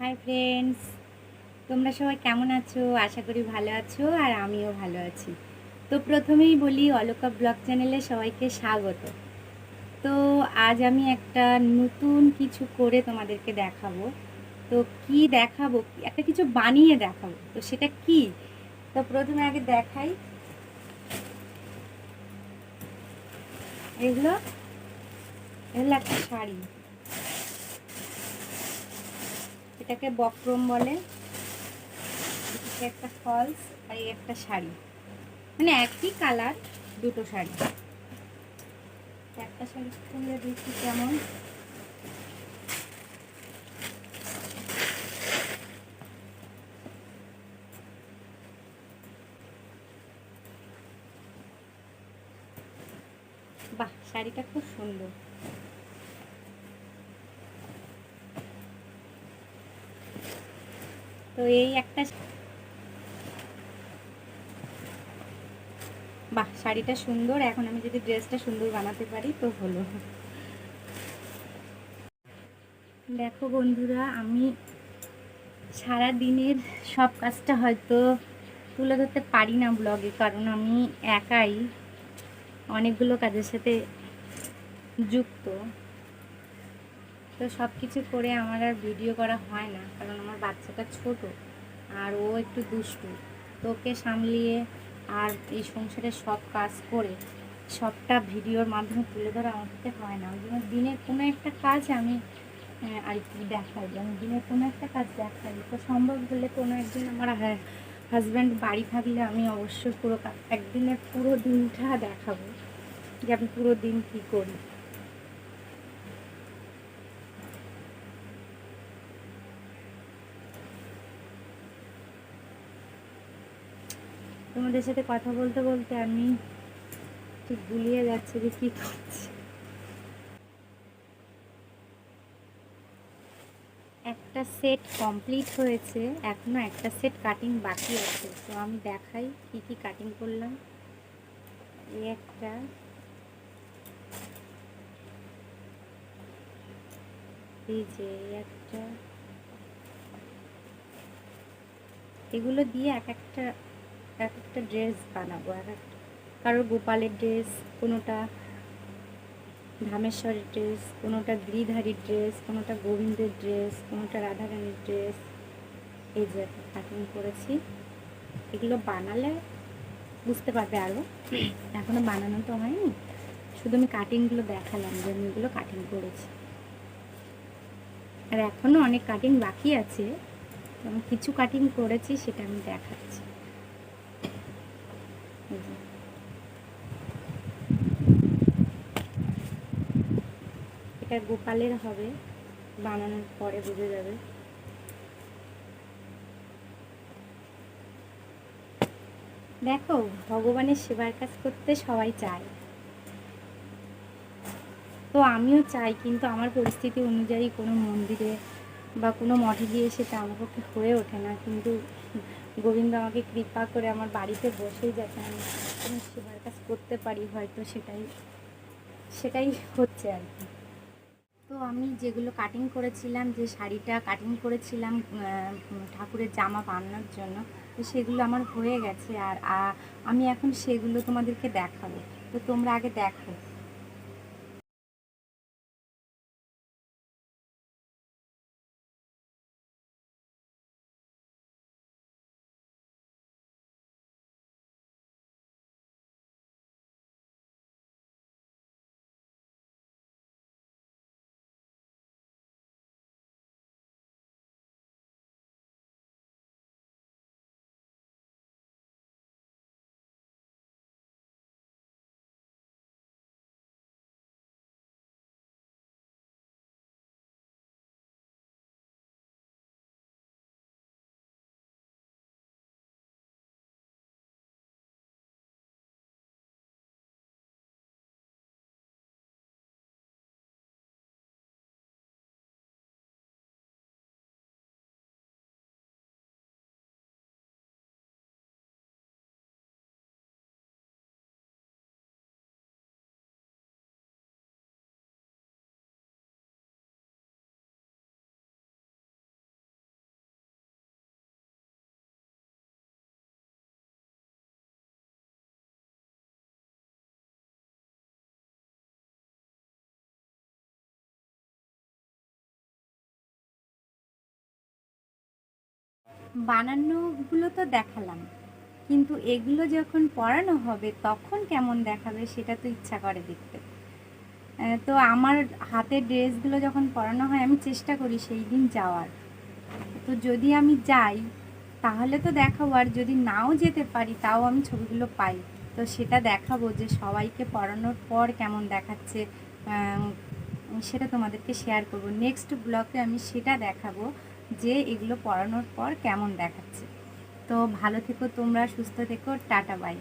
Hi friends তোমরা সবাই কেমন আছো? আশা করি ভালো আছো আর আমিও ভালো আছি। তো প্রথমেই বলি, অলকা ব্লগ চ্যানেলে সবাইকে স্বাগত। তো আজ আমি একটা নতুন কিছু করে তোমাদেরকে দেখাবো। তো কি দেখাবো? একটা কিছু বানিয়ে দেখাবো। তো সেটা কি? তো প্রথমে আগে দেখাই। এগুলো এগুলো একটা শাড়ি। এটাকে বক্রম বলে। একটা ফলস আর একটা শাড়ি। মানে একই কালার দুটো শাড়ি। একটা শাড়ি খুলে দেখি কেমন। বাহ, শাড়িটা খুব সুন্দর। তো এই একটা বাহ, শাড়িটা সুন্দর। এখন আমি যদি ড্রেসটা সুন্দর বানাতে পারি, তো হলো। দেখো বন্ধুরা, আমি সারা দিনের সব কাজটা হয়তো তুলে ধরতে পারি না ব্লগে, কারণ আমি একাই অনেকগুলো কাজের সাথে যুক্ত। তো সব কিছু করে আমার আর ভিডিও করা হয় না, কারণ আমার বাচ্চাটা ছোট আর ও একটু দুষ্টু। তো ওকে সামলিয়ে আর এই সংসারের সব কাজ করে, সবটা ভিডিওর মাধ্যমে তুলে ধরা আমার পক্ষে হয় না। ওই জন্য দিনের কোনো একটা কাজ আমি আর কি দেখাই। আমি দিনের কোনো একটা কাজ দেখাই। তো সম্ভব হলে কোনো একদিন আমার হাজব্যান্ড বাড়ি থাকলে আমি অবশ্যই পুরো একদিনের পুরো দিনটা দেখাবো যে আমি পুরো দিন কী করি। তোমাদের সাথে কথা বলতে বলতে আমি ঠিক গুলিয়ে যাচ্ছে যে কী করছি। একটা সেট কমপ্লিট হয়েছে, এখনও একটা সেট কাটিং বাকি আছে। তো আমি দেখাই কি কি কাটিং করলাম। এই একটা। এই যে একটা। এগুলো দিয়ে এক একটা এক একটা ড্রেস বানাবো এক একটা কারোর গোপালের ড্রেস কোনোটা ধামেশ্বরের ড্রেস কোনোটা গিরিধারীর ড্রেস কোনোটা গোবিন্দের ড্রেস কোনোটা রাধারানীর ড্রেস এই যে কাটিং করেছি। এগুলো বানালে বুঝতে পারবে আরও এখনও বানানো তো হয়নি। শুধু আমি কাটিংগুলো দেখালাম যে আমি এগুলো কাটিং করেছি। আর এখনও অনেক কাটিং বাকি আছে। কিছু কাটিং করেছি, সেটা আমি দেখাচ্ছি। এটা গোপালের হবে, বানানোর পরে বুঝে যাবে। দেখো, ভগবানের সেবার কাজ করতে সবাই চায়। তো আমিও চাই, কিন্তু আমার পরিস্থিতি অনুযায়ী কোনো মন্দিরে বা কোনো মঠে গিয়ে সেটা আমার পক্ষে হয়ে ওঠে না। কিন্তু গোবিন্দ আমাকে কৃপা করে আমার বাড়িতে বসেই যাতে আমি কোনো সেবার কাজ করতে পারি হয়তো সেটাই সেটাই হচ্ছে আর কি। তো আমি যেগুলো কাটিং করেছিলাম, যে শাড়িটা কাটিং করেছিলাম ঠাকুরের জামা বানানোর জন্য, তো সেগুলো আমার হয়ে গেছে আর আমি এখন সেগুলো তোমাদেরকে দেখাবো। তো তোমরা আগে দেখো। বানানোগুলো তো দেখালাম, কিন্তু এগুলো যখন পড়ানো হবে তখন কেমন দেখাবে সেটা তো ইচ্ছা করে দেখতে। তো আমার হাতের ড্রেসগুলো যখন পরানো হয় আমি চেষ্টা করি সেই দিন যাওয়ার। তো যদি আমি যাই, তাহলে তো দেখাবো, আর যদি নাও যেতে পারি তাও আমি ছবিগুলো পাই। তো সেটা দেখাবো যে সবাইকে পড়ানোর পর কেমন দেখাচ্ছে সেটা তোমাদেরকে শেয়ার করব। নেক্সট ব্লগে আমি সেটা দেখাবো। যে এগুলো পড়ানোর পর কেমন দেখাচ্ছে। তো ভালো থেকো তোমরা সুস্থ থেকো টাটা বাই